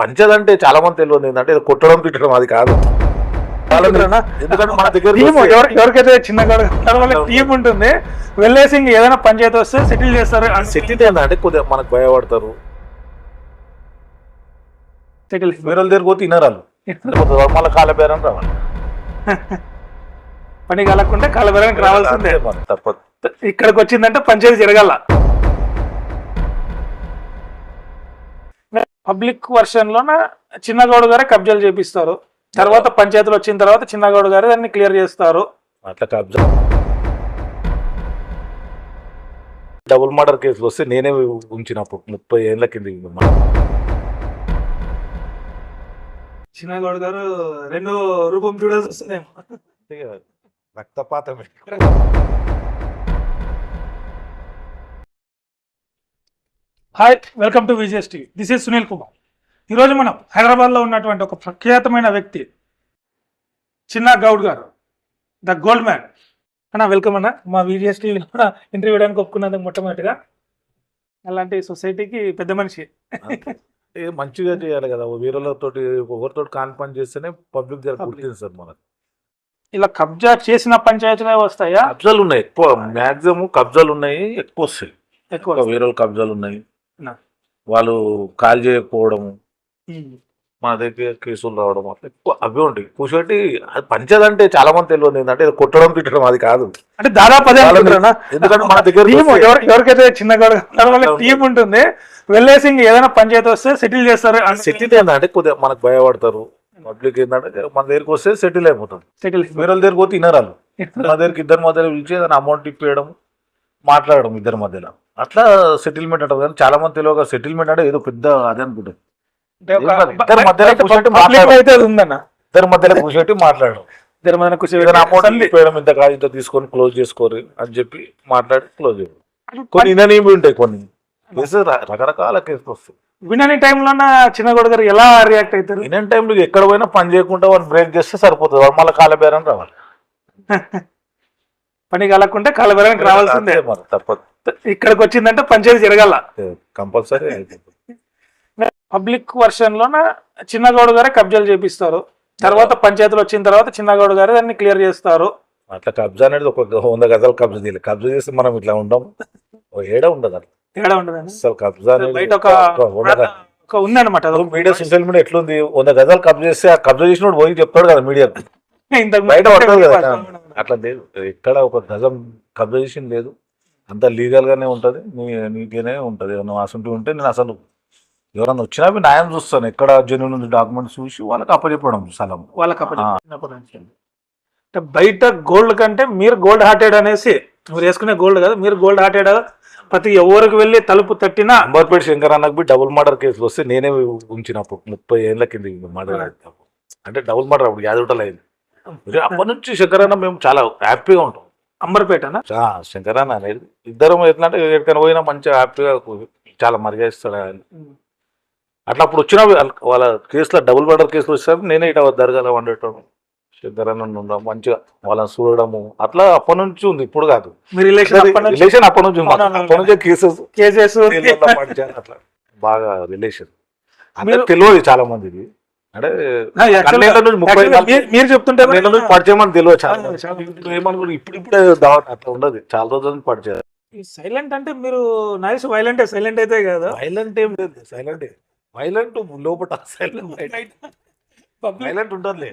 Puncture అంటే చాలా మంది తెలియదు ఏంటంటే ఇది కొట్టడం తిట్టడం అది కాదు? ఎందుకంటే మన దగ్గర ఎవరికైతే చిన్న టీం ఉంటుంది. వెళ్ళేసి ఏదైనా పంచాయతీ వస్తే సెటిల్ చేస్తారు. సెటిల్ ఏంటంటే కొద్దిగా మనకు భయపడతారు. సెటిల్ వేరే దగ్గర పోతే తినరాలు మళ్ళీ కాళ్ళ బేరం రావాలి. పని కలగకుంటే కాలబెరానికి రావాల్సిందే. తప్పదు. ఇక్కడికి వచ్చిందంటే పంచాయతీ జరగాల పబ్లిక్ వర్షన్ లోన చిన్నగౌడ్ గారే కబ్జాలు చేపిస్తారు. తర్వాత పంచాయతీలు వచ్చిన తర్వాత చిన్నగౌడ్ గారే దాన్ని క్లియర్ చేస్తారు. అట్లా కబ్జా డబుల్ మర్డర్ కేసులు వస్తే నేనే ఉంచినప్పుడు ముప్పై ఏళ్ళ కింద చిన్నగౌడ్ గారు రెండు రూపం చూడాల్సి వస్తుందేమో. రక్తపాతమే. Hi welcome to Vijayas TV this is Sunil Kumar ఈరోజు మనం హైదరాబాద్లో ఉన్నటువంటి ఒక ప్రఖ్యాతమైన వ్యక్తి చిన్న గౌడ్ గారు ద గోల్డ్ మ్యాన్. అన్న వెల్కమ్ అన్న. మా విజయస్ టీవీలో కూడా ఇంటర్వ్యూ ఇవ్వడానికి ఒప్పుకున్నందుకు మొట్టమొదటిగా. అలాంటి సొసైటీకి పెద్ద మనిషి. ఏ మంచిగా చేయాలి కదా. వీరులతోటి ఒకరితో కాన్ పని చేస్తేనే పబ్లిక్. గుర్తింది సార్ మనకు. ఇలా కబ్జా చేసిన పంచాయతీలే వస్తాయా? కబ్జాలు ఉన్నాయి ఎక్కువ మాక్సిమం కబ్జాలు ఉన్నాయి ఎక్కువ వస్తాయి. ఎక్కువ ఎక్కువ వేరే కబ్జాలు ఉన్నాయి. వాళ్ళు కాల్ చేయకపోవడము ఉమ్. మన దగ్గర కేసులు రావడం అట్లా ఎక్కువ అవే ఉంటాయి. కూర్చోటి అది పంచర్ అంటే చాలా మంది తెలియదు ఏంటంటే కొట్టడం తిట్టడం అది కాదు. అంటే దాదాపు అదే? ఎందుకంటే మన దగ్గర ఎవరికైతే చిన్న టీం ఉంటుంది. వెళ్ళేసి ఏదైనా పంచాయతీ వస్తే సెటిల్ చేస్తారు. సెటిల్ ఏంటంటే కొద్దిగా మనకు భయపడతారు. పబ్లిక్ ఏంటంటే మన దగ్గరికి వస్తే సెటిల్ అయిపోతుంది సెటిల్ వేరే దగ్గరికి పోతే తినరాలు మన దగ్గరికి ఇద్దరి మధ్యలో పిలిచి ఏదైనా అమౌంట్ ఇప్పేయడం మాట్లాడడం ఇద్దరి మధ్యలో. అట్లా సెటిల్మెంట్ అంటారు కానీ చాలా మంది తెలియక సెటిల్మెంట్ అంటే ఏదో పెద్ద అదే ఇద్దరి మధ్యలో బయట కూర్చోబెట్టి public మాట్లాడు. లో అయితే అది ఉందన్న. ఇద్దరి మధ్యలో కూర్చోబెట్టి మాట్లాడడం. ఇద్దరి మధ్యన. ఇప్పేయడం ఇంత కాదు ఇంత తీసుకొని క్లోజ్ చేసుకోరు అని చెప్పి మాట్లాడి క్లోజ్ చేయడం. కొన్ని ఇననీవి ఉంటాయి కొన్ని. కేసు రకరకాల కేసులు వస్తాయి. వినని టైంలోన చిన్న గారు ఎలా రియాక్ట్ అవుతారు? ఇనని టైంలో ఎక్కడ పోయినా పని చేయకుండా వాళ్ళు బ్రేక్ చేస్తే సరిపోతుంది. వాళ్ళు మళ్ళీ కాల బేరం రావాలి. పని కలగకుంటే కాలబెరానికి రావాల్సిందే. తప్పదు. ఇక్కడికి వచ్చిందంటే పంచాయతీ జరగాల. కంపల్సరీ పబ్లిక్ వర్షన్ లోన చిన్న గౌడ్ గారే కబ్జాలు చేపిస్తారు. తర్వాత పంచాయతీలు వచ్చిన తర్వాత చిన్న గౌడ్ గారే దాన్ని క్లియర్ చేస్తారు. అట్లా కబ్జా అనేది ఒక వంద గజాలు కబ్జా తీయాలి కబ్జా చేస్తే మనం ఇట్లా ఉండం. ఓ ఏడ ఉండదు అట్లా. తేడా అసలు కబ్జా బయట ఒక ఉందన్నమాట. మీడియా సోషల్ మీడియా ఎట్లుంది? వంద గజాలు కబ్జా చేస్తే ఆ కబ్జా చేసినోడు పోయి చెప్తాడు కదా మీడియా బయట పడుతుంది కదా ముందు అట్లా. లేదు. ఎక్కడ ఒక గజం చేసింది లేదు. అంత లీగల్ గానే ఉంటది. నీ నీకేనే ఉంటది. నువ్వు అసలు ఉంటే నేను అసలు ఎవరన్నా వచ్చినా న్యాయం చూస్తాను. ఎక్కడ జెన్యున్ ఉంది డాక్యుమెంట్స్ చూసి వాళ్ళకి అప్పచెప్పడం స్థలం వాళ్ళకి. అంటే బయట గోల్డ్ కంటే మీరు గోల్డ్ హార్టెడ్ అనేసి మీరు వేసుకునే గోల్డ్ కదా. మీరు గోల్డ్ హార్టెడ్ ప్రతి ఎవరికి వెళ్ళి తలుపు తట్టినా అంబర్పేట శంకర్ అన్నకు బి డబుల్ మర్డర్ కేసులు వస్తే నేనే ఉంచినప్పుడు. ముప్పై ఏళ్ళ కింద మర్డర్ అంటే డబుల్ మర్డర్ అప్పుడు యాదవటలు అయింది అప్పటి నుంచి శంకర్ అన్న మేము చాలా హ్యాపీగా ఉంటాం. అంబర్పేటనా? ఆ, శంకర్ అన్న అనేది ఇద్దరం ఎట్లంటే ఎక్కడికైనా పోయినా మంచిగా హ్యాపీగా చాలా మరిగేస్తాడు ఆయన. అట్లా అప్పుడు వచ్చిన వాళ్ళ- కేసులో డబుల్ మర్డర్ కేసులు వచ్చేసరికి నేనే ఇట దర్గాలో వండటం శంకర్ అన్న ఉండడం మంచిగా వాళ్ళని చూడడము. అట్లా అప్పటి నుంచి ఉంది ఇప్పుడు కాదు. రిలేషన్ అప్పటి నుంచి? అప్పటి నుంచి కేసెస్ కేసెస్ అట్లా బాగా రిలేషన్ తెలియదు చాలా మందికి అంటే మీరు- చెప్తుంటే పరిచయం అని తెలియదు చాలా. ఇప్పుడు ఇప్పుడు అట్లా ఉండదు. చాలా రోజుల నుంచి పరిచయం సైలెంట్ అంటే మీరు నైస్ వైలెంట్ సైలెంట్ అయితే కదా. వైలెంట్ ఏం లేదు. సైలెంట్. వైలెంట్ లోపల సైలెంట్ వైలెంట్. ఉంటుంది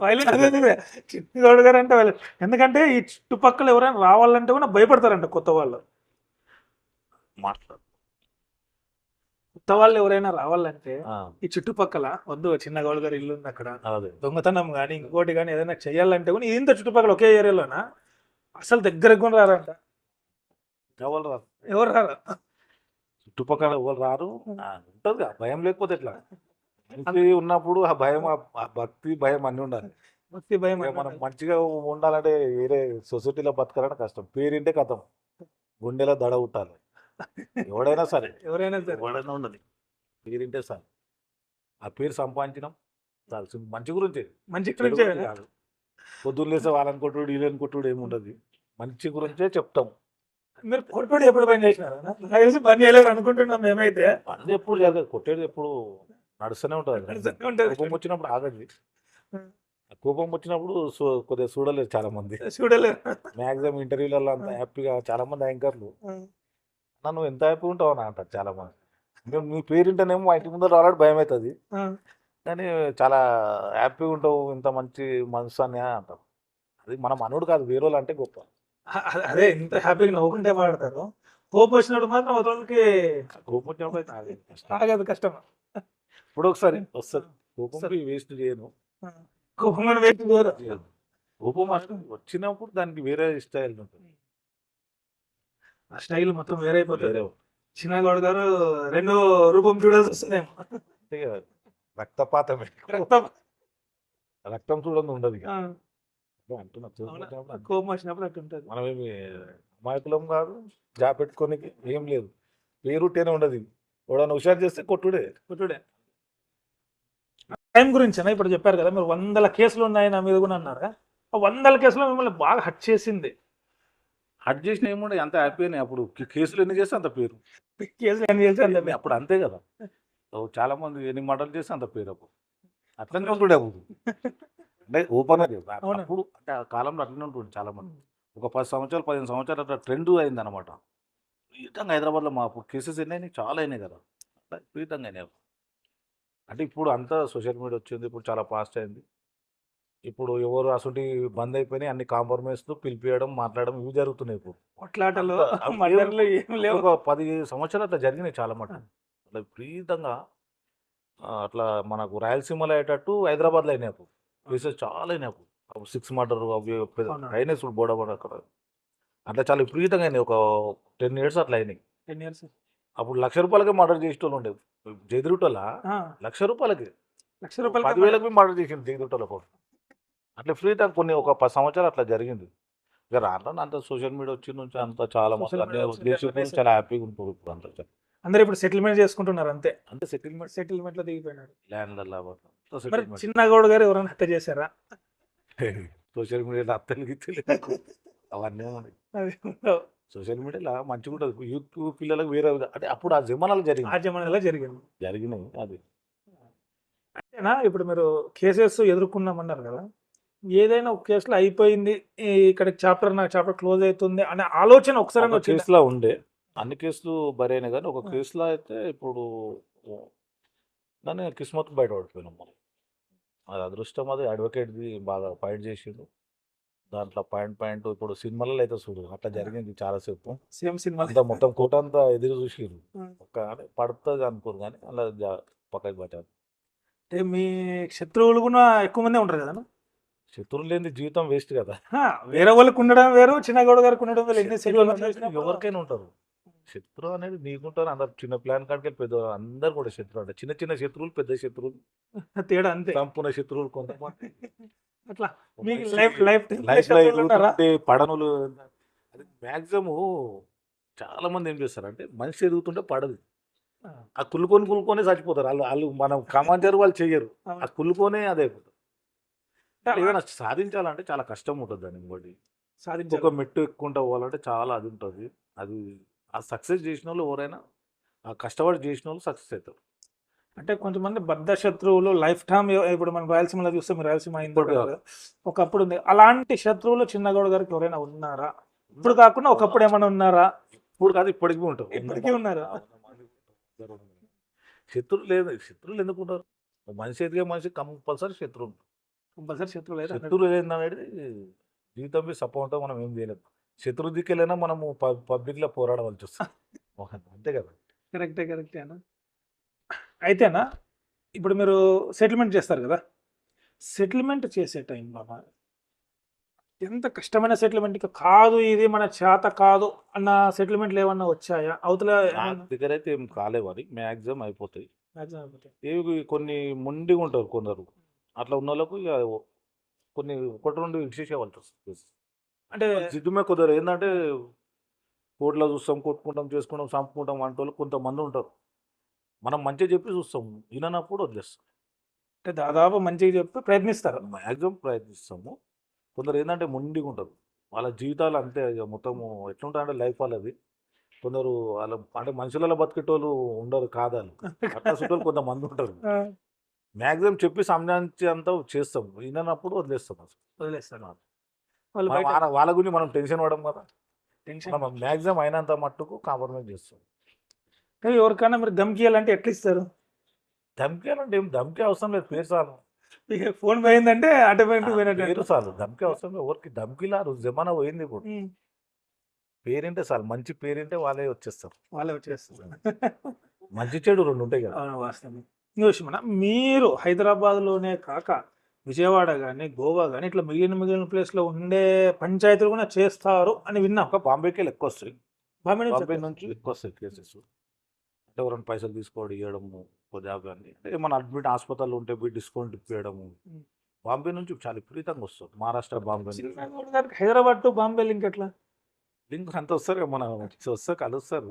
వైలెంట్ చిట్టిగౌడ్ గారు అంటే. ఎందుకంటే ఈ చుట్టుపక్కల ఎవరైనా రావాలంటే కూడా భయపడతారంట కొత్త వాళ్ళు. మాట్లాడు. కొత్త వాళ్ళు ఎవరైనా రావాలంటే ఈ చుట్టుపక్కల వద్దు చిన్న గౌడ్ గారి ఇల్లు ఉంది అక్కడ. దొంగతనం కానీ ఇంకోటి కానీ ఏదైనా చేయాలంటే కూడా ఇంత చుట్టుపక్కల ఒకే ఏరియాలోనా? అసలు దగ్గరకు కూడా రారంట. ఎవరు రారు? ఎవరు రారు? చుట్టుపక్కల ఎవరు రారు? ఉంటది భయం లేకపోతే ఎట్లా? ఉన్నప్పుడు ఆ భయం ఆ- భక్తి భయం అన్ని ఉండాలి. భక్తి భయం మనం మంచిగా ఉండాలంటే వేరే సొసైటీలో బతకాలంటే కష్టం. పేరింటే కథం. గుండెలో దడ ఉట్టాలి. ఎవడైనా సరే ఎవరైనా సరే. ఎవడైనా ఉండదు పేరింటే సార్ ఆ పేరు సంపాదించడం చాలు. మంచి గురించి మంచి గురించే కాదు? పొద్దున్న లేసే వాళ్ళని కొట్టుడు వీళ్ళని కొట్టుడు ఏముండదు. మంచి గురించే చెప్తాం. మీరు కొట్టుడు ఎప్పుడు పని చేసినారా? పని చేయలేరు అనుకుంటున్నాం మేమైతే. అది ఎప్పుడు జరగదు కొట్టేది ఎప్పుడు నడుస్తూనే ఉంటుంది. కోపం వచ్చినప్పుడు ఆగదు ఉం. ఆ కోపం వచ్చినప్పుడు కొద్దిగా చూడలేదు చాలా మంది చూడలేరు. మ్యాక్సిమం ఇంటర్వ్యూలలో అంత హ్యాపీగా చాలా మంది యాంకర్లు నన్ను ఎంత హ్యాపీ ఉంటావు అని అంటారు చాలా మంది. మేము మీ పేరు వింటేనేమో మా ఇంటి ముందర రావడం భయం అవుతుంది కానీ చాలా హ్యాపీగా ఉంటావు ఇంత మంచి మనసు అని అంటారు. అది మన మనోడు కాదు వేరే వాళ్ళు అంటే గొప్ప. అదే ఇంత హ్యాపీగా నవ్వుకుంటే మాడతారు కోపం వచ్చినప్పుడు మాత్రం అవతలకి కోపం వచ్చినప్పుడు అయితే ఆగదు. కష్టం. ఇప్పుడు ఒకసారి వస్తుంది. కోపం వేస్ట్ చేయను. కోపం వేస్ట్ చేయరు. కోపం వచ్చినప్పుడు దానికి వేరే స్టైల్ ఉంటుంది. ఆ స్టైల్ మొత్తం వేరే అయిపోతుంది వేరే చిన్నగౌడ్ గారు రెండో రూపం చూడాల్సి వస్తుందేమో రక్తపాతమే రక్తం. రక్తం చూడండి ఉండదు ఇక. ఆ, అంటున్నా అవునా? చూసినప్పుడు అంతే. కోపం వచ్చినప్పుడు అట్లా ఉంటుంది. మనమేమి అమాయకులం కాదు జా పెట్టుకోనికి ఏం లేదు. పేరుట్టేనే ఉండదు ఎవడన్నా హుషారు చేస్తే కొట్టుడే. పుట్టుడే టైం గురించి అన్న ఇప్పుడు చెప్పారు కదా మీరు వందల కేసులు ఉన్నాయి నా మీద కూడా అన్నారు? ఆ వందల కేసులు మిమ్మల్ని బాగా హట్ చేసింది. హట్ చేసిన ఏముండే అంత హ్యాపీ అని అప్పుడు కేసులు ఎన్ని చేస్తే అంత పేరు. కేసులు ఎన్ని చేసి అంత అప్పుడు అంతే కదా. చాలా మంది ఎన్ని మటలు చేస్తే అంత పేరు అప్పుడు. అట్లనే ఉంటుండే అప్పుడు. అంటే ఓపెన్? అప్పుడు అంటే ఆ కాలంలో అట్లనే ఉంటుంది చాలా మంది ఒక పది సంవత్సరాలు పదిహేను సంవత్సరాలు అట్లా ట్రెండ్ అయింది అనమాట విపరీతంగా హైదరాబాద్లో మా కేసెస్ ఎన్ని అయినాయి? చాలా అయినాయి కదా. విపరీతంగా అయినాయి అంటే ఇప్పుడు అంతా సోషల్ మీడియా వచ్చింది ఇప్పుడు చాలా ఫాస్ట్ అయింది. ఇప్పుడు ఎవరు అసలు బంద్ అయిపోయినాయి అన్ని కాంప్రమైజ్తో పిలిపియడం మాట్లాడడం ఇవి జరుగుతున్నాయి ఇప్పుడు. కొట్లాటలు ఒక పది సంవత్సరాలు అట్లా జరిగినాయి చాలా మటు అట్లా విపరీతంగా అట్లా మనకు రాయలసీమలో అయ్యేటట్టు హైదరాబాద్లో అయినాయి అప్పుడు. కేసెస్ చాలా అయినాయి అప్పుడు. సిక్స్ మర్డర్ అవి? అయినాయి చూడు బోడ అక్కడ. అట్లా చాలా విపరీతంగా అయినాయి. ఒక టెన్ ఇయర్స్ అట్లా అయినాయి. Ten years. అప్పుడు లక్ష రూపాయలకే మర్డర్ చేసేటోళ్ళు ఉండేవి జయదురుటోళ్ళ లక్ష రూపాయలకి. లక్ష రూపాయలు పదివేలకు మర్డర్. చేసింది జయదురుటోళ్ళ అట్లా ఫ్రీగా కొన్ని ఒక పది సంవత్సరాలు అట్లా జరిగింది. ఇక రాను అంత సోషల్ మీడియా వచ్చిన నుంచి అంత చాలా మంది చాలా హ్యాపీగా ఉంటారు ఇప్పుడు అంతా అందరూ ఇప్పుడు సెటిల్మెంట్ చేసుకుంటున్నారు అంతే. అంతే సెటిల్మెంట్ సెటిల్మెంట్లో దిగిపోయినాడు సెటిల్మెంట్ చిన్నగౌడ్ గారు ఎవరైనా హత్య చేశారా? సోషల్ మీడియాలో అత్తలు గిత్తలు అవన్నీ సోషల్ మీడియాలో మంచిగా ఉంటుంది. యూత్ పిల్లలకు వేరే అంటే అప్పుడు ఆ జమానాలు జరిగింది ఆజమనలో జరిగింది జరిగినాయి అది. అంతేనా? ఇప్పుడు మీరు కేసెస్ ఎదుర్కొన్నామన్నారు కదా. ఏదైనా ఒక కేసులో అయిపోయింది. ఇక్కడ చాప్టర్ నా చాప్టర్ క్లోజ్ అవుతుంది అనే ఆలోచన ఒకసారి కేసులో ఉండే. అన్ని కేసులు బరైనా కానీ ఒక కేసులో అయితే ఇప్పుడు దాన్ని కిస్మత్ బయట పడిపోయినాం మనం అది అదృష్టం అది. అడ్వకేట్ది బాగా ఫైట్ చేసిండు. దాంట్లో పాయింట్ పాయింట్ ఇప్పుడు సినిమాలలో అయితే చూడు అట్లా జరిగింది చాలాసేపు. సేమ్ సినిమా అంతా మొత్తం కోట అంతా ఎదురు చూసిరు అంటే పడుతుంది అనుకోరు కానీ అలా పక్కకి పట్టారు అంటే మీ శత్రువులు కూడా ఎక్కువ మంది ఉంటారు కదా శత్రువులు లేని జీవితం వేస్ట్ కదా. వేరే వాళ్ళకి ఉండడం వేరు చిన్నగౌడ గారికి ఉండడం వేరు. ఎన్ని ఎవరికైనా ఉంటారు. శత్రువు అనేది నీకుంటారు. అందరు చిన్న ప్లాన్ కాడికి పెద్ద అందరు కూడా శత్రువు అంటే చిన్న చిన్న శత్రువులు పెద్ద శత్రువులు. తేడా అంతే. సంపూర్ణ శత్రువులు కొంతమంది. అట్లా. మీకు లైఫ్ లైఫ్ లైఫ్లో ఎదుగుతుంటే పడనులు అది మ్యాక్సిమం చాలా మంది ఏం చేస్తారు అంటే మనిషి ఎదుగుతుంటే పడదు. ఆ. కుళ్ళుకొని కుళ్ళుకొని చచ్చిపోతారు. వాళ్ళు వాళ్ళు మనం కమాంచారు వాళ్ళు చెయ్యరు. ఆ కుళ్ళుకొనే అదే ఏదైనా సాధించాలంటే చాలా కష్టం ఉంటుంది దాన్ని ఇంకోటి. సాధించారు. ఇంకొక మెట్టు ఎక్కుంటా పోవాలంటే చాలా అది ఉంటుంది అది ఆ సక్సెస్ చేసిన వాళ్ళు ఎవరైనా ఆ కష్టపడి చేసిన వాళ్ళు సక్సెస్ అవుతారు అంటే కొంతమంది బద్ధ శత్రువులు లైఫ్ టైమ్ ఇప్పుడు మనం రాయలసీమలో చూస్తే మీరు రాయలసీమ అయింది ఒకప్పుడు ఉంది అలాంటి శత్రువులు చిన్నగౌడ గారికి ఎవరైనా ఉన్నారా? ఇప్పుడు కాకుండా ఒకప్పుడు ఏమైనా ఉన్నారా? ఇప్పుడు కాదు ఇప్పటికీ ఉంటారు. ఇప్పటికీ ఉన్నారు. శత్రువులు లేదు శత్రువులు ఎందుకు ఉంటారు? మనిషి ఎదిగే మనిషి కంపల్సరీ శత్రువు ఉంటారు. కంపల్సరీ శత్రువులు అయితే శత్రువులు ఏంటనేది జీవితం మీద సపోర్ట్ మనం ఏం చేయలేము శత్రు దిక్కెళ్ళైనా మనము పబ్లిక్లో పోరాడవలసి వస్తుంది. అంతే కదా? కరెక్టే కరెక్టే అన్న. అయితేనా? ఇప్పుడు మీరు సెటిల్మెంట్ చేస్తారు కదా? సెటిల్మెంట్ చేసే టైం బాబా ఎంత కష్టమైన సెటిల్మెంట్ కాదు ఇది మన చేత కాదు అన్న సెటిల్మెంట్లు ఏమన్నా వచ్చాయా? అవతల? దగ్గర అయితే ఏం కాలేవు అది మ్యాక్సిమం అయిపోతాయి. Maximum అయిపోతాయి. ఏవి కొన్ని మొండిగా ఉంటారు కొందరు. అట్లా ఉన్న వాళ్ళకు ఇక కొన్ని ఒకటి రెండు విశేషాలు వస్తుంది అంటే జిడ్డుమే కుదరదు. ఏంటంటే కోర్టులో చూస్తాం కొట్టుకుంటాం చేసుకుంటాం చంపుకుంటాం వంట వాళ్ళు కొంతమంది ఉంటారు. మనం మంచిగా చెప్పి చూస్తాం. విననప్పుడు వదిలేస్తాం. అంటే దాదాపు మంచిగా చెప్పి ప్రయత్నిస్తారు. మ్యాక్సిమం ప్రయత్నిస్తాము. కొందరు ఏంటంటే మొండిగా ఉంటారు. వాళ్ళ జీవితాలు అంతే ఇక మొత్తము ఎట్లుంటారంటే లైఫ్ వాళ్ళది. కొందరు వాళ్ళ అంటే మనుషులలో బతికేటోళ్ళు ఉండరు కాదాలు. అట్లా చుట్టూ కొంతమంది ఉంటారు. మ్యాక్సిమం చెప్పి అంతా చేస్తాం. వినప్పుడు వదిలేస్తాం అసలు. వదిలేస్తారు. వాళ్ళు బయట గురించి మనం టెన్షన్ పడం కదా. టెన్షన్ మనం మ్యాక్సిమం అయినంత మట్టుకు కాంప్రమైజ్ చేస్తాం. కానీ ఎవరికైనా మీరు ధమ్కియాలంటే ఎట్లా ఇస్తారు ధమ్కి అంటే ఏం? ధమ్కి అవసరం లేదు. పేరు చాలు. ఇక ఫోన్ పోయిందంటే ఆటోమేటిక్ పేరు పోయినట్టు. చాలు. ధమ్కి అవసరం లేదు. ఎవరికి ధమ్కిలారు జమానా పోయింది ఇప్పుడు. ఉమ్, పేరింటే చాలు. మంచి పేరింటే వాళ్ళే వచ్చేస్తారు. వాళ్ళే వచ్చేస్తారు. మంచి చెడు రెండు ఉంటాయి కదా. అవును వాస్తవం. ఇంకో విషయం అన్న, మీరు హైదరాబాద్లోనే కాక విజయవాడ కానీ గోవా కానీ ఇట్లా మిగిలిన మిగిలిన ప్లేస్లో ఉండే పంచాయతీలు కూడా చేస్తారు అని విన్నాం. ఒక బాంబేకి వెళ్ళి ఎక్కువ వస్తాయి బాంబే నుంచి బాంబే నుంచి ఎక్కువ వస్తాయి కేసెస్ అంటే ఎవరైనా పైసలు తీసుకోవడం ఇవ్వడము కొద్దిగా కానీ అంటే మన అడ్మిట్ హాస్పిటల్ ఉంటే పోయి డిస్కౌంట్ ఇప్పించడము. బాంబే నుంచి చాలా విపరీతంగా వస్తుంది. Maharashtra Bombay Hyderabad to Bombay link ఎట్లా? లింక్ అంత వస్తారు మన వస్తే కలుస్తారు.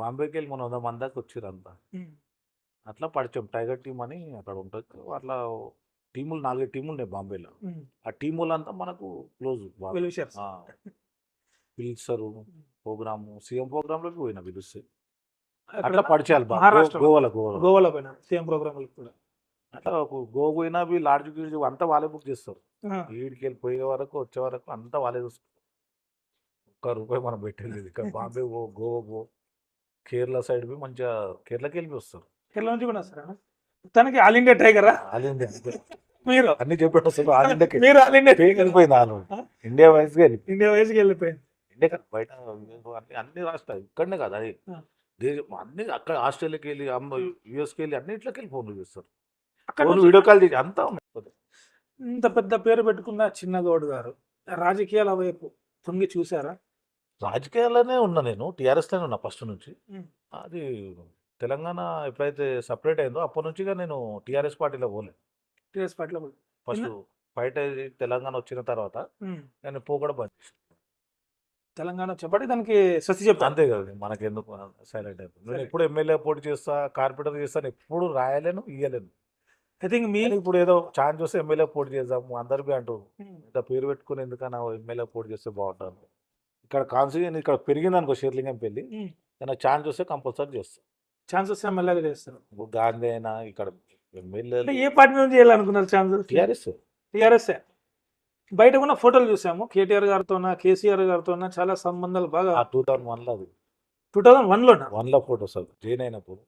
బాంబేకి వెళ్ళి మన వంద మంది దాకా వచ్చారు అంతా. అట్లా పరిచయం టైగర్ టీం అని అక్కడ ఉంటుంది. అట్లా టీములు నాలుగైదు టీములు ఉన్నాయి బాంబేలో. ఆ టీములు అంతా మనకు క్లోజ్. పిలుస్తారు ప్రోగ్రాము సీఎం ప్రోగ్రాంలోకి పోయినా పిలుస్తే. అట్లా. గో- గోవాలో గోవాలో. గోవాలో పోయినా సేమ్ ప్రోగ్రామ్ కూడా. అట్లా గో పోయినా లాడ్జ్ గీడ్జ్ అంతా వాళ్ళే బుక్ చేస్తారు. వీడికి వెళ్ళి పోయే వరకు వచ్చే వరకు అంతా వాళ్ళే చూస్తారు. ఒక్క రూపాయి మనం పెట్టేది. ఇక్కడ బాంబే పో గోవా పో. కేరళ సైడ్ పోయి మంచిగా కేరళకి వెళ్ళి వస్తారు. కేరళ నుంచి కూడా వస్తారా? తనకి ఆల్ ఇండియా టైగరా? All India. మీరు? అన్ని చెప్పేట వస్తారు ఆల్ ఇండియాకి మీరు ఆల్ ఇండియా పేరు వెళ్ళిపోయింది ఆలు? ఇండియా వైస్గా వెళ్ళి. ఇండియా వయసుకి వెళ్ళిపోయింది. ఇండియా కాదు, బయట అన్ని రాష్ట్రాలు ఇక్కడనే కాదు అది. అన్ని అక్కడ ఆస్ట్రేలియాకి వెళ్ళి అమ్మ యూఎస్కి వెళ్ళి అన్నిట్లోకి వెళ్ళి ఫోన్లు చేస్తారు. అక్కడ వీడియో కాల్ చేసి అంతా ఉన్నాయి. ఇంత పెద్ద పేరు పెట్టుకున్న చిన్నగౌడ్ గారు రాజకీయాల వైపు తొంగి చూసారా? రాజకీయాల్లోనే ఉన్నా నేను టీఆర్ఎస్లోనే ఉన్నా ఫస్ట్ నుంచి. అది తెలంగాణ ఎప్పుడైతే సపరేట్ అయిందో అప్పటి నుంచిగా నేను టీఆర్ఎస్ పార్టీలో పోలేదు టీఆర్ఎస్ పార్టీలో ఫస్ట్ బయట తెలంగాణ వచ్చిన తర్వాత. నేను పోకడ బంద్. తెలంగాణ చెప్పండి దానికి స్వస్తి చెప్పాను అంతే కదా మనకి ఎందుకు సైలెంట్ అయిపోయింది నేను. ఎప్పుడు ఎమ్మెల్యే పోటీ చేస్తా కార్పొరేటర్ చేస్తాను ఎప్పుడు రాయలేను ఇయ్యలేను ఐ థింక్ మీ ఇప్పుడు ఏదో ఛాన్స్ చూస్తే ఎమ్మెల్యే పోటీ చేద్దాము అందరికీ అంటూ. ఇంత పేరు పెట్టుకుని ఎందుకన్నా ఎమ్మెల్యే పోటీ చేస్తే బాగుంటాను ఇక్కడ కాన్సిక్వెన్స్ ఇక్కడ పెరిగింది అనుకో షేర్లింగం పెళ్ళి. నేను ఛాన్స్ చూస్తే కంపల్సరీ చేస్తాను ఛాన్సెస్ ఎమ్మెల్యేగా చేస్తారు. ఇప్పుడు గాంధీ అయినా ఇక్కడ ఏ పార్టీ నుంచి చేయాలనుకున్నారు ఛాన్సెస్? టీఆర్ఎస్. టీఆర్ఎస్ బయట ఉన్న ఫోటోలు చూసాము. కేటీఆర్ గారితోన కేసీఆర్ గారితోన చాలా సంబంధాలు బాగా ఆ టూ థౌసండ్ వన్లో అది. టూ థౌజండ్ వన్లోనా వన్లో ఫోటోస్ అవి. జైన్ అయినప్పుడు.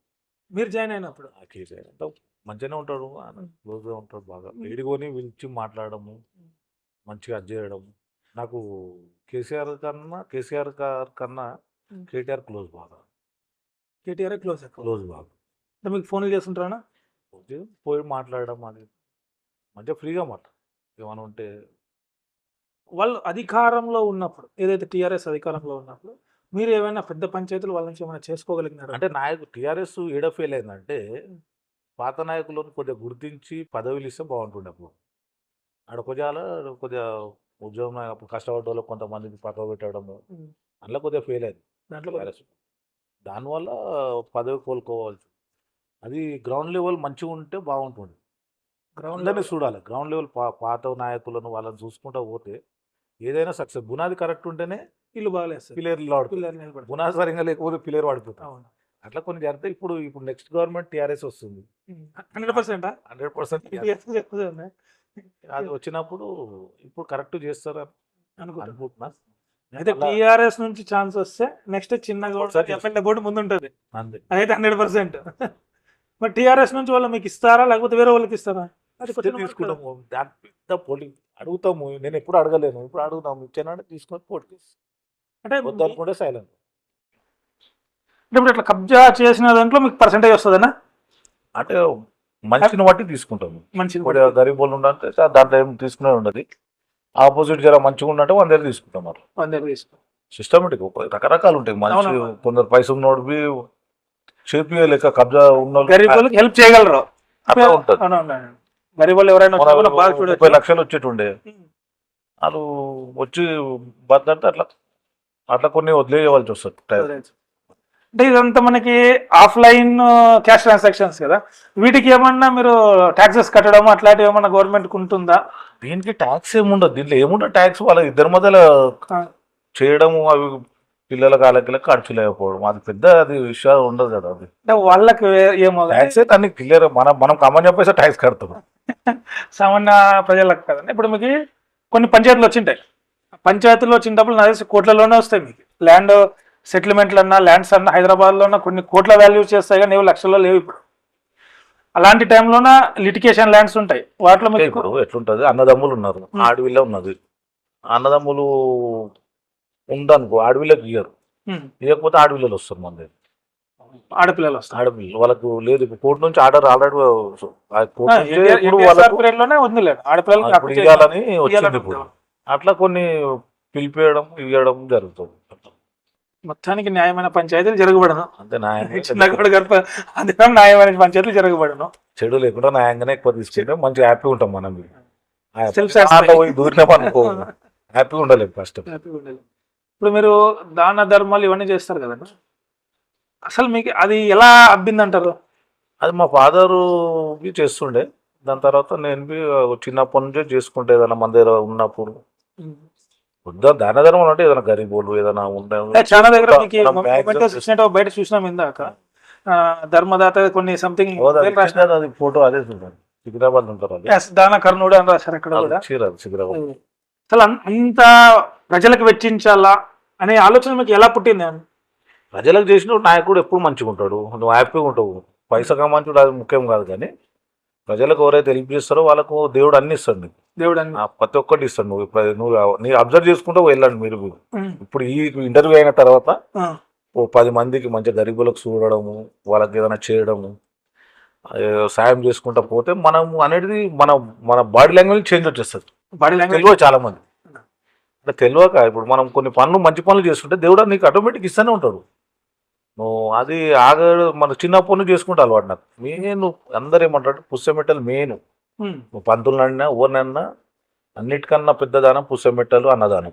మీరు జాయిన్ అయినప్పుడు? ఆ కేసీఆర్ అంటే మంచిగానే ఉంటాడు. క్లోజ్గా ఉంటాడు బాగా. వేడికొని పిలిచి మాట్లాడము. మంచిగా అది చేయడం నాకు కేసీఆర్ కన్నా కేసీఆర్ గారి కన్నా. కేటీఆర్ క్లోజ్ బాగా. కేటీఆర్ క్లోజ్ క్లోజ్ బాగా అంటే మీకు ఫోన్లు చేస్తుంటారా పోయి మాట్లాడడం అది. మంచిగా ఫ్రీగా మాట్లాడు ఏమైనా ఉంటే. వాళ్ళు అధికారంలో ఉన్నప్పుడు ఏదైతే టీఆర్ఎస్ అధికారంలో ఉన్నప్పుడు మీరు ఏమైనా పెద్ద పంచాయతీలు వాళ్ళ నుంచి ఏమైనా చేసుకోగలిగినారా? అంటే నాయకు టీఆర్ఎస్ ఏడ ఫెయిల్ అయిందంటే పాత నాయకులను కొద్దిగా గుర్తించి పదవులు ఇస్తే బాగుంటుండే అప్పుడు. ఆడ కొద్దిగా కొద్దిగా ఉద్యోగం అప్పుడు కష్టపడ్డ వాళ్ళకి కొంతమందికి పక్కన పెట్టడము ఉమ్. అందులో కొద్దిగా ఫెయిల్ అయింది. దాంట్లో దానివల్ల పదవి కోలుకోవాల్సి అది గ్రౌండ్ లెవెల్ మంచిగా ఉంటే బాగుంటుంది. గ్రౌండ్ అందరినీ చూడాలి. గ్రౌండ్ లెవెల్ పా పాత నాయకులను వాళ్ళని చూసుకుంటూ పోతే ఏదైనా సక్సెస్. బునాది కరెక్ట్ ఉంటేనే ఇల్లు బాగలేదు పిల్లర్ పడుతుంది పిల్లలు నిలబడతారు. బునాది సరిగా లేకపోతే పిల్లర్ పడిపోతాం అవును. అట్లా కొన్ని జరిగితే ఇప్పుడు ఇప్పుడు నెక్స్ట్ గవర్నమెంట్ టీఆర్ఎస్ వస్తుంది. హండ్రెడ్ పర్సెంటా హండ్రెడ్ పర్సెంట్ అది వచ్చినప్పుడు ఇప్పుడు కరెక్ట్ చేస్తారు అని అనుకుంటా. అనుకుంటున్నా. అయితే టీఆర్ఎస్ నుంచి ఛాన్స్ వస్తే నెక్స్ట్ చిన్నగా ఒకసారి ఎమ్మెల్యే బోర్డు ముందు ఉంటుంది అదైతే హండ్రెడ్ పర్సెంట్ మరి టీఆర్ఎస్ నుంచి వాళ్ళు మీకు ఇస్తారా? లేకపోతే వేరే వాళ్ళకి ఇస్తారా? అది తీసుకుంటాము దాని పెద్ద పోటీ అడుగుతాము. నేను ఎప్పుడు అడగలేను. ఇప్పుడు అడుగుతాము ఇచ్చానంటే తీసుకొని పోటీ అంటే అనుకుంటే సైలెంట్ అంటే ఇప్పుడు ఇట్లా కబ్జా చేసిన దాంట్లో మీకు పర్సెంటేజ్ వస్తుందనా? అంటే మనిషిని బట్టి తీసుకుంటాము. గరీబ్ వాళ్ళు ఉండంటే దాంట్లో ఏం తీసుకునే ఉండదు. ఆపోజిట్ జర మంచిగా వంద దగ్గర తీసుకుంటాం మరి. వంద తీసుకో సిస్టమేటిక్ రకరకాలు ఉంటాయి. అవునవును. కొందరు పైసలు ఉన్నోడివి చేపియలేక కబ్జా ఉన్న గరీబ్ హెల్ప్ చేయగలరు. అట్లా ఉంటుంది. గరీబ్ వాళ్ళు ఎవరైనా ముప్పై లక్షలు వచ్చేటుండే. వాళ్ళు వచ్చి బతుంటే అట్లా అట్లా కొన్ని వదిలేయవలసి వస్తుంది. అంటే ఇదంతా మనకి ఆఫ్లైన్ క్యాష్ ట్రాన్సాక్షన్స్ కదా. వీటికి ఏమన్నా మీరు ట్యాక్సెస్ కట్టడం అట్లాంటివి ఏమన్నా గవర్నమెంట్ ఉంటుందా? దీనికి ట్యాక్స్ ఏముండదు దీంట్లో ఏముండదు ట్యాక్స్ వాళ్ళ ఇద్దరి మధ్యలో ఆ. చేయడము అవి పిల్లల కాలకి ఖర్చు లేకపోవడం అది పెద్ద అది విషయాలు ఉండదు కదా అది. అంటే వాళ్ళకి ఏమో ట్యాక్స్ అన్ని క్లియర్ మనం మనం కమ్మని చెప్పేసి ట్యాక్స్ కడతాం. సామాన్య ప్రజలకు కదండి. ఇప్పుడు మీకు కొన్ని పంచాయతీలు వచ్చింటాయి. పంచాయతీలో వచ్చిన డబ్బులు నాకు తెలిసి కోట్లలోనే వస్తాయి మీకు. ల్యాండ్ సెటిల్మెంట్లు అన్నా ల్యాండ్స్ అన్నా హైదరాబాద్లో ఉన్న కొన్ని కోట్ల వాల్యూ చేస్తాయి కానీ ఏవో లక్షల్లో లేవు ఇప్పుడు. అలాంటి టైంలోన లిటికేషన్ ల్యాండ్స్ ఉంటాయి. వాటిలో ఇప్పుడు ఎట్లుంటది? అన్నదమ్ములు ఉన్నారు. ఆడవిల్ల ఉన్నది. అన్నదమ్ములు ఉందనుకో ఆడవిల్లకి ఇయ్యరు ఇవ్వకపోతే ఆడవిల్లలు వస్తారు మన దగ్గర. ఆడపిల్లలు వస్తారు. ఆడపిల్లలు. వాళ్ళకు లేదు ఇప్పుడు కోర్టు నుంచి ఆర్డర్ ఆల్రెడీ ఇప్పుడు ఇవ్వాలని వచ్చింది. అట్లా కొన్ని పిలిపేయడం ఇవ్వడం జరుగుతుంది. మొత్తానికి న్యాయమైన పంచాయతీలు జరగబడను. అంతే చిన్న కూడా గడప అందుకని న్యాయమైన పంచాయతీలు జరగబడను. చెడు లేకుండా న్యాయంగానే ఎక్కువ తీసుకుంటే మంచి హ్యాపీ ఉంటాం మనం. దూరినాం అనుకో. హ్యాపీగా ఉండలేము ఫస్ట్ హ్యాపీగా ఉండాలి. ఇప్పుడు మీరు దాన ధర్మాలు ఇవన్నీ చేస్తారు కదండి అసలు మీకు అది ఎలా అబ్బింది అంటారు? అది మా ఫాదరు చేస్తుండే. దాని తర్వాత నేను చిన్నప్పటి నుంచే చేసుకుంటే ఏదైనా మన దగ్గర ఉన్నప్పుడు. దాన ధర్మం అంటే ఏదైనా గరీబోలు ఏదైనా ఉండే చాలా దగ్గర మీకు బయట చూసినాం ఇందాక. ధర్మదాత కొన్ని సంథింగ్ అది ఫోటో అదే చూడండి. సికింద్రాబాద్ ఉంటారు దాన కర్ణుడు అని రాశారు అక్కడ కూడా. సికింద్రాబాద్ అసలు అంత ప్రజలకు వెచ్చించాలా అనే ఆలోచన మీకు ఎలా పుట్టింది అని ప్రజలకు చేసిన నాయకుడు ఎప్పుడు మంచిగా ఉంటాడు. నువ్వు హ్యాపీగా ఉంటావు. పైసా కమ్మంచుడు అది ముఖ్యం కాదు కానీ ప్రజలకు ఎవరైతే హెల్ప్ చేస్తారో వాళ్ళకు దేవుడు అన్ని ఇస్తాడు నీకు. దేవుడు ప్రతి ఒక్కటి ఇస్తాడు. నువ్వు ఇప్పుడు నువ్వు నీ అబ్జర్వ్ చేసుకుంటూ వెళ్ళండి మీరు ఇప్పుడు ఈ ఇంటర్వ్యూ అయిన తర్వాత ఓ పది మందికి మంచి గరీబులకు చూడడము వాళ్ళకి ఏదైనా చేయడము సాయం చేసుకుంటా పోతే మనం అనేది మన మన బాడీ లాంగ్వేజ్ చేంజ్ వచ్చేస్తుంది. బాడీ లాంగ్వేజ్ చాలా మంది అంటే తెలియక ఇప్పుడు మనం కొన్ని పనులు మంచి పనులు చేస్తుంటే దేవుడు నీకు ఆటోమేటిక్ ఇస్తూనే ఉంటాడు. నువ్వు అది ఆగడు మన చిన్నప్పటి నుంచి చేసుకుంటా అలవాటు నాకు. మెయిన్ అందరు ఏమంటాడు పుస్తమెట్టలు మెయిన్. నువ్వు పంతులనన్నా ఊరినన్నా అన్నిటికన్నా పెద్ద దానం పుస్తమెట్టలు అన్నదానం.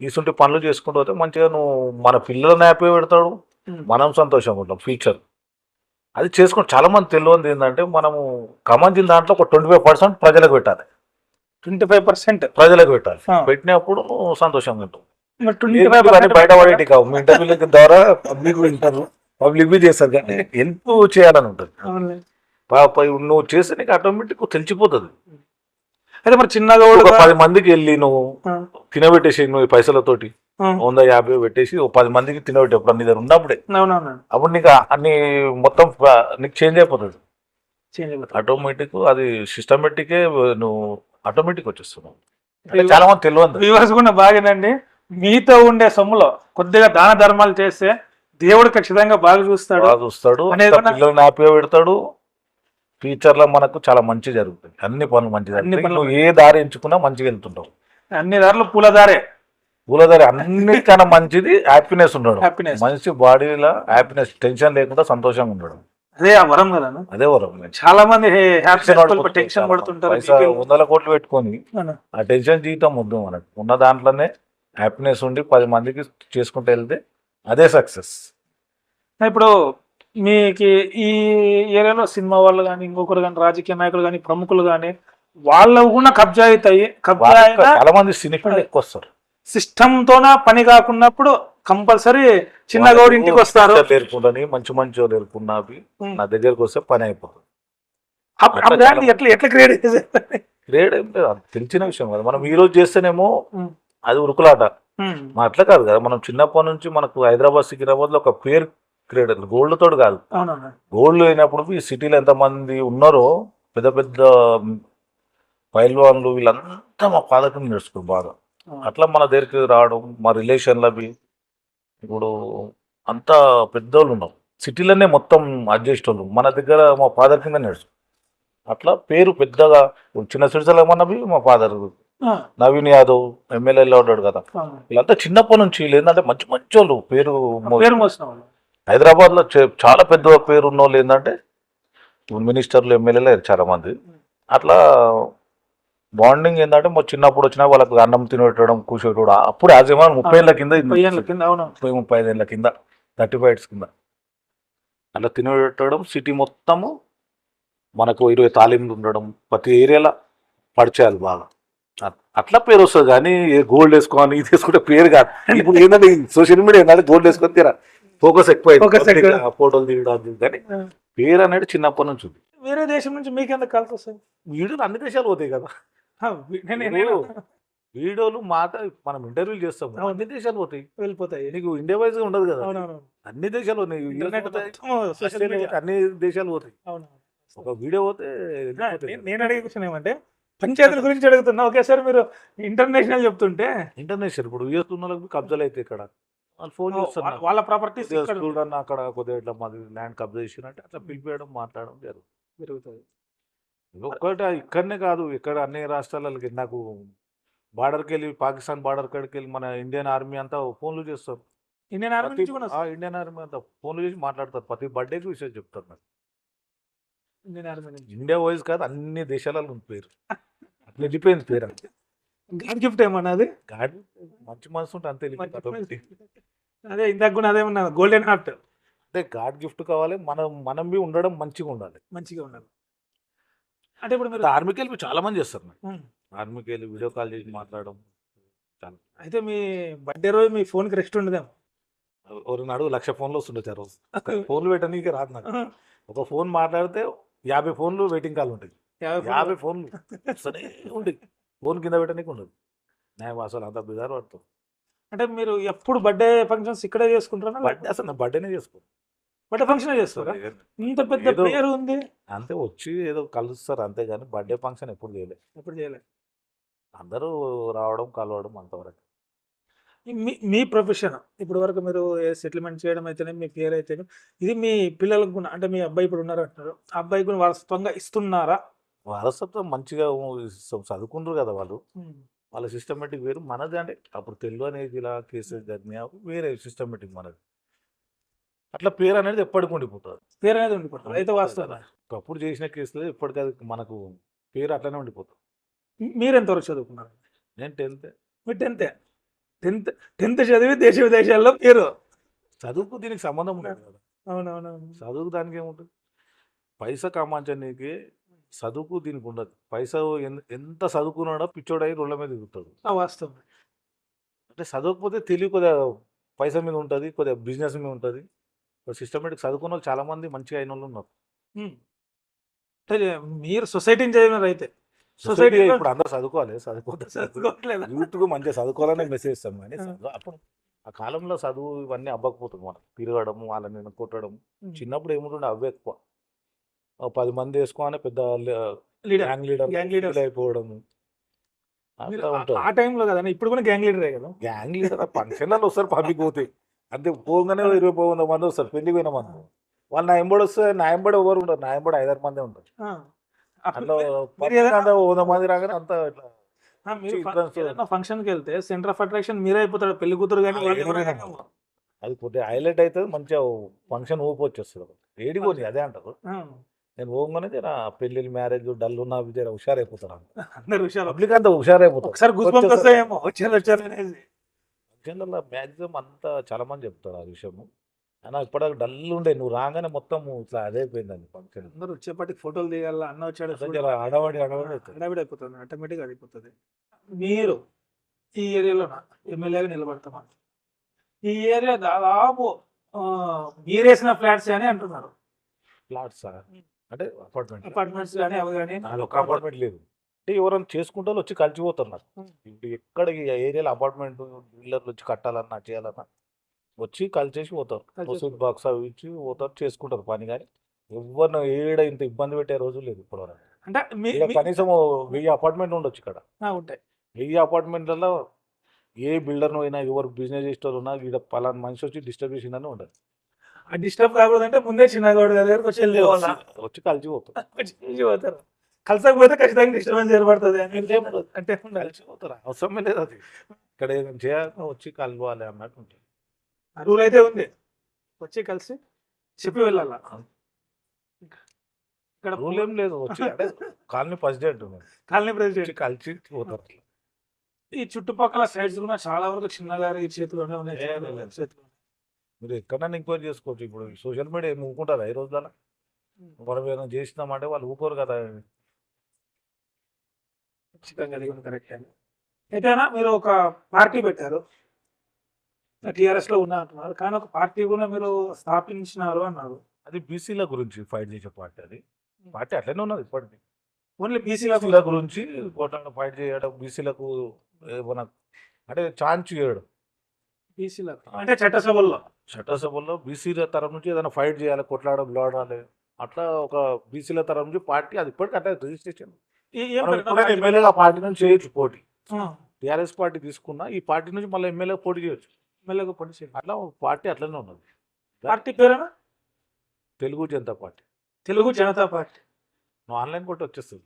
ఇసుంటి పనులు చేసుకుంటూ పోతే మంచిగా నువ్వు మన పిల్లలని హ్యాపీ పెడతాడు. మనం సంతోషంగా ఉంటాం ఫ్యూచర్. అది చేసుకుంటే చాలా మంది తెలియదు ఏంటంటే మనము కమంచిన దాంట్లో ఒక ట్వంటీ ఫైవ్ పర్సెంట్ ప్రజలకు పెట్టాలి. Twenty five percent? ప్రజలకు పెట్టాలి. పెట్టినప్పుడు సంతోషంగా పర్సెంట్ బయటపడేటి కావు? మీ ఇంటర్వ్యూల ద్వారా పబ్లిక్ వింటారు పబ్లిక్ చేస్తారు కానీ హెల్ప్ చేయాలని ఉంటుంది? నువ్వు చేస్తే నీకు ఆటోమేటిక్ తెలిసిపోతుంది. అయితే మరి చిన్నగా ఒక పది మందికి వెళ్ళి నువ్వు తినబెట్టేసి నువ్వు ఈ పైసలతోటి వంద యాభై పెట్టేసి ఒక పది మందికి తినబెట్టి ఎప్పుడు నీ దగ్గర ఉన్నప్పుడే. అప్పుడు నీకు అన్ని మొత్తం నీకు చేంజ్ అయిపోతుంది. ఆటోమేటిక్ అది సిస్టమేటికే నువ్వు ఆటోమేటిక్ వచ్చేస్తున్నావు. చాలా మంది తెలియదు వ్యూవర్స్ కూడా బాగేనండి. మీతో ఉండే సొమ్ములో కొద్దిగా దాన ధర్మాలు చేస్తే దేవుడు ఖచ్చితంగా బాగా చూస్తాడు. చూస్తాడు. పిల్లల్ని హ్యాపీగా పెడతాడు ఫ్యూచర్లో మనకు చాలా మంచి జరుగుతుంది. అన్ని పనులు మంచి అన్ని పనులు ఏ దారి ఎంచుకున్నా మంచిగా వెళ్తుంటావు. అన్ని దారులు పూలదారే పూలదారి అన్నిటికన్నా మంచిది. హ్యాపీనెస్ ఉండడం. హ్యాపీనెస్ మనిషి బాడీలో హ్యాపీనెస్ టెన్షన్ లేకుండా సంతోషంగా ఉండడం. అదే వరం కదా అదే వరం. చాలా మంది టెన్షన్ పడుతుంటారు వందల కోట్లు పెట్టుకొని. ఆ టెన్షన్ జీవితం వద్దు మనకు. ఉన్న దాంట్లోనే హ్యాపీనెస్ ఉండి పది మందికి చేసుకుంటూ వెళ్తే అదే సక్సెస్ ఇప్పుడు మీకు ఈ ఏరియాలో సినిమా వాళ్ళు కానీ ఇంకొకరు కానీ రాజకీయ నాయకులు కానీ ప్రముఖులు కానీ వాళ్ళకు కూడా కబ్జా అవుతాయి కబ్జా చాలా మంది సినీ ఫీల్డ్ ఎక్కువ వస్తారు సిస్టమ్ తోన పని కాకున్నప్పుడు కంపల్సరీ చిన్న గౌడ్ ఇంటికి వస్తారు. లేరుకుండాని మంచి మంచి వాళ్ళు లేరుకున్నా. నా దగ్గరకు వస్తే పని అయిపోతుంది. ఎట్లా ఎట్లా క్రియేట్ చేసేది? గ్రేడ్ ఏం లేదు అది తెలిసిన విషయం కదా. మనం ఈ రోజు చేస్తేనేమో. అది ఉరుకులాట. మా అట్లా కాదు కదా మనం చిన్నప్పటి నుంచి మనకు హైదరాబాద్ సికింద్రాబాద్లో ఒక పేరు క్రియేట్ గోల్డ్ తోడు కాదు. గోల్డ్ అయినప్పుడు ఈ సిటీలో ఎంతమంది ఉన్నారో పెద్ద పెద్ద పైల్వాన్లు వీళ్ళంతా మా పాదకం నేర్చుకున్నారు బాగా. అట్లా మన దగ్గరికి రావడం మా రిలేషన్లు అవి. ఇప్పుడు అంతా పెద్దోళ్ళు ఉన్నాం సిటీలోనే మొత్తం అడ్జస్ట్ వాళ్ళు. మన దగ్గర మా ఫాదర్ కింద నేర్చు. అట్లా పేరు పెద్దగా చిన్న సిరిసల ఏమన్నవి మా ఫాదర్ నవీన్ యాదవ్ ఎమ్మెల్యేలో ఉన్నాడు కదా. వీళ్ళంతా చిన్నప్పటి నుంచి ఏంటంటే మంచి మంచి వాళ్ళు పేరు మో- పేరు మోసిన వాళ్ళు హైదరాబాద్లో చే- చాలా పెద్ద పేరు ఉన్న వాళ్ళు ఏంటంటే మినిస్టర్లు ఎమ్మెల్యేలు చాలా మంది. అట్లా బాండింగ్ ఏంటంటే మా చిన్నప్పుడు వచ్చినా వాళ్ళకి అన్నం తినబెట్టడం కూర్చోబెట్టడం అప్పుడు యాజమాన్ ముప్పై ఏళ్ళ కింద ముప్పై ముప్పై ఐదు ఏళ్ళ కింద థర్టీ ఫైవ్స్ కింద. అట్లా తినబెట్టడం సిటీ మొత్తము మనకు ఇరవై తాలీంలు ఉండడం ప్రతి ఏరియాలో పరిచయాలు బాగా. అట్లా పేరు వస్తుంది కానీ గోల్డ్ వేసుకోని ఇది వేసుకుంటే పేరు కాదు. ఇప్పుడు ఏంటంటే సోషల్ మీడియా ఏంటంటే గోల్డ్ వేసుకొని తీరా ఫోకస్ ఎక్కువ. ఫోటోలు తీయడం కానీ పేరు అనేది చిన్నప్పటి నుంచి ఉంది. వేరే దేశం నుంచి మీకు ఎంత కలిసి వస్తుంది వీడియోలు అన్ని దేశాలు పోతాయి కదా. నేను- వీడియోలు మాట మనం ఇంటర్వ్యూలు చేస్తాం. అన్ని దేశాలు పోతాయి. వెళ్ళిపోతాయి. నీకు ఇండియా వైజ్గా ఉండదు కదా. అన్ని దేశాలు అన్ని దేశాలు పోతాయి. అవును ఒక వీడియో పోతే నేను అడిగే క్వశ్చన్ ఏమంటే పంచాయతీల గురించి అడుగుతున్నా. ఒకేసారి మీరు ఇంటర్నేషనల్ చెప్తుంటే ఇంటర్నేషనల్ ఇప్పుడు యూఎస్ ఉన్న వాళ్ళకి కబ్జాలు అయితే ఇక్కడ. వాళ్ళు ఫోన్ చేస్తున్నారు. వాళ్ళ- ప్రాపర్టీస్ చూడన్న అక్కడ కొద్దిగా ఇట్లా మాది ల్యాండ్ కబ్జా చేసినట్టు అట్లా పిలిపేయడం మాట్లాడడం జరుగుతుంది. పెరుగుతుంది. ఒక్కటి ఇక్కడనే కాదు ఇక్కడ అన్ని రాష్ట్రాలకి నాకు బార్డర్కి వెళ్ళి పాకిస్తాన్ బార్డర్ కాడికి వెళ్ళి మన ఇండియన్ ఆర్మీ అంతా ఫోన్లు చేస్తారు. ఇండియన్ ఆర్మీ ఇండియన్ ఆర్మీ అంతా ఫోన్లు చేసి మాట్లాడతారు. ప్రతి బర్త్డేకి విషయం చెప్తారు నాకు. ఇండియన్ ఆర్మీ ఇండియా వైజ్ కాదు అన్ని దేశాలలో ఉంది పేరు. అట్లా వెళ్ళిపోయింది పేరు అంతే. గాడ్ గిఫ్ట్ ఏమన్నది గాడి మంచి మనసు ఉంటే అంతే అదే ఇందాక కూడా అదేమన్నా గోల్డెన్ హార్ట్ అంటే గాడ్ గిఫ్ట్ కావాలి మనం మనం బి ఉండడం మంచిగా ఉండాలి. మంచిగా ఉండాలి. అంటే ఇప్పుడు మీరు ఆర్మీకి వెళ్ళి చాలా మంది చేస్తారు నాకు. ఆర్మీకి వెళ్ళి వీడియో కాల్ చేసి మాట్లాడడం చాలా. అయితే మీ బర్త్డే రోజు మీ ఫోన్కి రెస్ట్ ఉండదేమో? ఒక నాడు లక్ష ఫోన్లు వస్తుండే రోజు. ఫోన్లు పెట్టడానికి రాదు నాకు. ఒక ఫోన్ మాట్లాడితే యాభై ఫోన్లు వెయిటింగ్ కాల్ ఉంటాయి. యాభై ఫోన్లు. వస్తూనే ఉంటాయి. ఫోన్ కింద పెట్టడానికి ఉండదు. నేను అసలు అంత బిజారు పడతాం అంటే మీరు ఎప్పుడు బర్త్డే ఫంక్షన్స్ ఇక్కడే చేసుకుంటారా? బర్త్డే అసలు నా బర్త్డేనే చేసుకో. బర్త్డే ఫంక్షన్ చేస్తారా? ఇంత పెద్ద పేరు ఉంది. అంతే వచ్చి ఏదో కలుస్తారు అంతే కానీ బర్త్డే ఫంక్షన్ ఎప్పుడు చేయలేదు ఎప్పుడు చేయలేదు అందరూ రావడం కలవడం అంతవరకు. మీ మీ ప్రొఫెషన్ ఇప్పుడు వరకు మీరు సెటిల్మెంట్ చేయడం అయితేనే మీ పేరు అయితేనే ఇది మీ పిల్లలకు కూడా అంటే మీ అబ్బాయి ఇప్పుడు ఉన్నారు అంటారు ఆ అబ్బాయికి కూడా వారసత్వంగా ఇస్తున్నారా? వారసత్వం మంచిగా ఇస్తాం. చదువుకుంటారు కదా వాళ్ళు. వాళ్ళ సిస్టమేటిక్ వేరు. మనది అంటే అప్పుడు తెలుగు అనేది ఇలా కేసెస్ జరిగినాయి వేరే సిస్టమేటిక్ మనది. అట్లా పేరు అనేది ఎప్పటికి ఉండిపోతుంది. పేరు అనేది ఉండిపోతుంది. అయితే వాస్తవం ఒకప్పుడు చేసిన కేసులు ఎప్పటికది మనకు పేరు అట్లనే ఉండిపోతుంది. మీరు ఎంతవరకు చదువుకున్నారు? నేను టెన్త్. మీరు టెన్త్? టెన్త్ టెన్త్ చదివి దేశ విదేశాల్లో పేరు. చదువుకు దీనికి సంబంధం ఉండదు కదా. అవునవునవును. చదువుకు దానికి ఏముంటుంది? పైసా కామాంచనీకి చదువుకు దీనికి ఉండదు. పైసా ఎంత చదువుకున్నాడో పిచ్చోడై రోడ్ల మీద దిగుతాడు వాస్తవం. అంటే చదవకపోతే తెలివి కొద్దిగా పైసా మీద ఉంటుంది కొద్దిగా బిజినెస్ మీద ఉంటుంది. సిస్టమేటిక్ చదువుకున్న వాళ్ళు చాలా మంది మంచిగా అయిన వాళ్ళు ఉన్నారు. మీరు సొసైటీని చదివినారు అయితే. సొసైటీ ఇప్పుడు అందరూ చదువుకోవాలి చదువుకోవద్దు. చదువుకోవట్లేదా? యూత్కు మంచిగా చదువుకోవాలనే మెసేజ్ ఇస్తాం కానీ అప్పుడు ఆ కాలంలో చదువు ఇవన్నీ అవ్వకపోతుంది మనం తిరగడం వాళ్ళని కొట్టడం. చిన్నప్పుడు ఏముంటుండే అవే ఎక్కువ. పది మంది వేసుకోగానే పెద్ద leader. Gang leader Gang leaders. అయిపోవడం అట్లా ఆ- టైంలో కదా ఇప్పుడు కూడా గ్యాంగ్ లీడరే కదా? గ్యాంగ్ లీడర్ ఫంక్షన్లలో వస్తారు పబ్లిక్ పోతాయి అంతే పోగానే ఇరవై వంద మంది వస్తారు పెళ్ళికి పోయిన మనం వాళ్ళు నా ఎంబడి వస్తే నా ఎంబడి ఎవరు ఉంటారు నా ఎంబడి ఐదారు మంది ఉంటారు. పక్కన వంద మంది రాగానే అంత ఇట్లా ఫంక్షన్కి వెళ్తే సెంటర్ ఆఫ్ అట్రాక్షన్ మీరే అయిపోతాడు పెళ్ళి కూతురు కానీ. అది కొద్దిగా హైలైట్ అవుతుంది మంచిగా ఫంక్షన్ ఊపి వచ్చేస్తుంది ఏడిపోని అదే అంటారు. నేను పోగానే జర పెళ్ళి మ్యారేజ్ డల్ ఉన్న జర అందరు విషయాలు పబ్లిక్ అంతా హుషారైపోతారు. ఒకసారి గుర్తుపంపు వచ్చేసరికి- వస్తాయేమో వచ్చారు వచ్చారు అనేది ఫంక్షన్లలో మ్యాక్సిమం అంతా చాలా మంది చెప్తారు ఆ విషయము. అయినా ఇప్పటిదాకా డల్ ఉండే నువ్వు రాగానే మొత్తం ఇట్లా అదే అయిపోయిందండి ఫంక్షన్. అందరూ వచ్చేపాటికి ఫోటోలు దిగాల అన్న వచ్చాడు హడావడి అవుతుంది. హడావిడి అయిపోతుంది ఆటోమేటిక్గా అయిపోతుంది. మీరు ఈ ఏరియాలో ఎమ్మెల్యేగా నిలబడతామా? ఈ ఏరియా దాదాపు మీరేసిన ఫ్లాట్స్ అని అంటున్నారు. ఫ్లాట్స్? సార్ అంటే అపార్ట్మెంట్ అపార్ట్మెంట్స్ కానీ అవి కానీ నాది ఒక అపార్ట్మెంట్ లేదు. అంటే ఎవరైనా చేసుకుంటే వాళ్ళు వచ్చి ఉం. ఇప్పుడు ఎక్కడ ఈ ఏరియాలో అపార్ట్మెంట్ బిల్డర్లు వచ్చి కట్టాలన్నా చేయాలన్నా వచ్చి కలిసేసి పోతారు. వసూలు బాక్స్ అవి ఇచ్చి పోతారు చేసుకుంటారు పని కానీ ఎవరిని ఏడ ఇంత ఇబ్బంది పెట్టే రోజు లేదు ఇప్పటివరకు. అంటే కనీసం వెయ్యి అపార్ట్మెంట్ ఉండొచ్చు ఇక్కడ. ఉంటాయి. వెయ్యి అపార్ట్మెంట్లలో ఏ బిల్డర్ అయినా ఎవరు బిజినెస్ చేసేవాళ్ళు ఉన్నా ఇక్కడ పలానా మనిషి వచ్చి డిస్టర్బ్ చేసిందని ఉండదు. ఆ డిస్టర్బ్ కాకూడదంటే ముందే చిన్నగౌడ గారి దగ్గరకు వచ్చి వెళ్ళి వచ్చి కలిసిపోతారు వచ్చి వెళ్ళిపోతారు. కలిసకపోతే ఖచ్చితంగా డిస్టర్బెన్స్ ఏర్పడుతుంది అని అంటే కలిసిపోతారు. అవసరమే లేదు అది. ఇక్కడ ఏదైనా చేయాలి వచ్చి కలవాలి అన్నట్టు ఉంటుంది. రూల్ అయితే ఉంది. వచ్చి కలిసి చెప్పి వెళ్ళాల? ఇక్కడ రూల్ ఏం లేదు. వచ్చి కాలనీ ప్రెసిడెంట్ కాలనీ వచ్చి ప్రెసిడెంట్ కలిసి పోతారు. ఈ చుట్టుపక్కల సైడ్స్ కూడా చాలా వరకు చిన్నగారి చేతిలోనే ఉన్నాయి ఏ, చిన్నగారి లేదు. చేతిలో మీరు ఎక్కడైనా ఎంక్వైరీ చేసుకోవచ్చు. ఇప్పుడు సోషల్ మీడియా ఏమి ఊకుంటారా ఈ రోజుల మనం ఏమైనా చేసినామంటే వాళ్ళు ఊకోరు కదా. ఖచ్చితంగా అది కూడా కరెక్ట్ మీరు ఒక పార్టీ పెట్టారు. టిఆర్ఎస్లో ఉన్నా అంటున్నారు. కానీ ఒక పార్టీ కూడా మీరు స్థాపించినారు అన్నారు. అది బీసీల గురించి ఫైట్ చేసే పార్టీ అది. పార్టీ అట్లనే ఉన్నది ఇప్పటికీ. ఓన్లీ బీసీల గురించి ఫైట్ చేయడం బీసీలకు ఏమన్నా అంటే ఛాన్స్ చేయడం బీసీల అంటే చట్టసభల్లో. చట్టసభలో బీసీల తరం నుంచి ఏదైనా ఫైట్ చేయాలి కొట్లాడడం లోడాలి. అట్లా ఒక బీసీల తరం నుంచి పార్టీ అది ఇప్పటికీ అట్లా రిజిస్ట్రేషన్. ఎమ్మెల్యేగా పార్టీ నుంచి చేయొచ్చు పోటీ. ఆ, టీఆర్ఎస్ పార్టీ తీసుకున్నా ఈ పార్టీ నుంచి మళ్ళీ ఎమ్మెల్యే పోటీ చేయొచ్చు. ఎమ్మెల్యేగా పోటీ చేయాలి అట్లా ఒక పార్టీ అట్లనే ఉన్నది. పార్టీ పేరేనా? తెలుగు జనతా పార్టీ. తెలుగు జనతా పార్టీ. నువ్వు ఆన్లైన్ కొట్టి వచ్చేస్తుంది.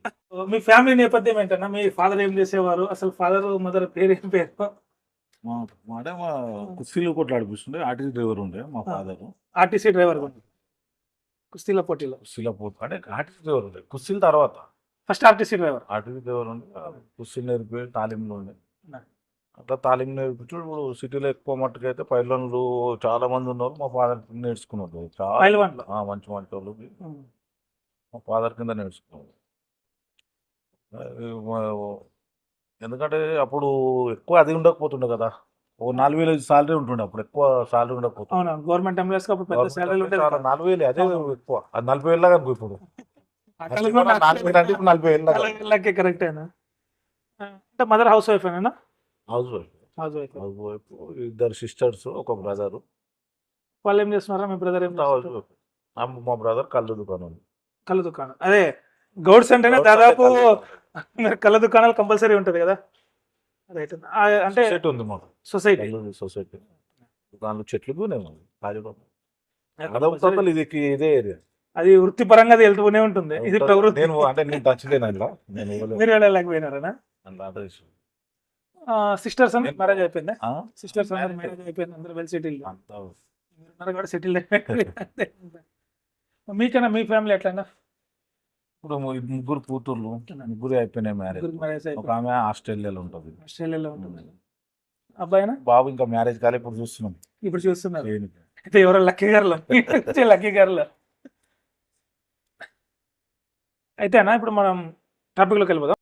మీ ఫ్యామిలీ నేపథ్యం ఏంటన్నా? మీ ఫాదర్ ఏం చేసేవారు? అసలు ఫాదర్ మదర్ పేరు ఏం పేరు? మా అంటే మా కుస్తీలు కొట్లాడిపిస్తుండే ఆర్టీసీ డ్రైవర్ ఉండే మా ఫాదర్ ఆర్టీసీ డ్రైవర్ కుస్తీల పోటీలో. కుస్తీలో పోతు అంటే ఆర్టీసీ డ్రైవర్ ఉండే. కుస్తీల తర్వాత? First RTC driver. RTC driver ఉండే. కుస్తీలు నేర్పి తాలింలో ఉండే. అట్లా తాలిం నేర్పించు ఇప్పుడు సిటీలో ఎక్కువ మట్టుకు అయితే పైలన్లు చాలా మంది ఉన్నారు మా ఫాదర్ నేర్చుకున్నారు చాలా మంచి మంచి వాళ్ళు మా ఫాదర్ కింద మా- ఎందుకంటే అప్పుడు ఎక్కువ అది ఉండకపోతుండే కదా. ఓ నాలుగు వేలు సాలరీ ఉంటుండే అప్పుడు ఎక్కువ సాలరీ ఉండకపోతుండే. అవునా? గవర్నమెంట్ ఎంప్లాయీస్ అప్పుడు పెద్ద శాలరీ ఉంటుంది చాలా నాలుగు వేలు అదే ఎక్కువ. అది నలభై వేలు లాగా అనుకో ఇప్పుడు. నలభై వేలు కరెక్ట్ అయినా అంటే మదర్ హౌస్ వైఫ్ అయినా housewife. Housewife. Housewife ఇద్దరు సిస్టర్స్ ఒక బ్రదర్. వాళ్ళు ఏం చేస్తున్నారా? మీ బ్రదర్ ఏం? మా బ్రదర్ కళ్ళు దుకాణం. కళ్ళ దుకాణం అదే గౌడ్స్ అంటేనే దాదాపు కళ్ళు దుకాణం. మీరు కళ్ళ దుకాణాలు కంపల్సరీ ఉంటుంది కదా? రైట్ అంటే సొసైటీ ఉంది మాకు. సొసైటీ సొసైటీ దానిలో చెట్లు కాజీబాబు ఇది ఇదే ఏరియా అది వృత్తిపరంగా వెళ్తూనే ఉంటుంది. ఇది ప్రవృత్తి. నేను అంటే నేను టచ్ లేను ఇలా. మీరు వెళ్ళలేకపోయినారా. సిస్టర్స్ నేను- మ్యారేజ్ అయిపోయిందా? సిస్టర్స్ అందరూ మ్యారేజ్ అయిపోయింది. అందరూ వెల్ సెటిల్ అంత ఉన్నారు కూడా సెటిల్ మీకైనా మీ ఫ్యామిలీ ఎట్లయినా ఇప్పుడు ముగ్గురు కూతుర్లు ముగ్గురు అయిపోయినాయి మ్యారేజ్ ఒక ఆమె ఆస్ట్రేలియాలో ఉంటుంది. ఆస్ట్రేలియాలో ఉంటుంది. అబ్బాయినా? బాబు ఇంకా మ్యారేజ్ కాలే ఇప్పుడు చూస్తున్నాం. ఇప్పుడు చూస్తున్నారు. చేయనికి. అయితే ఎవరో లక్కీ గారులు లక్కీ గారులు అయితే అన్న ఇప్పుడు మనం టాపిక్లోకి వెళ్ళిపోదాం?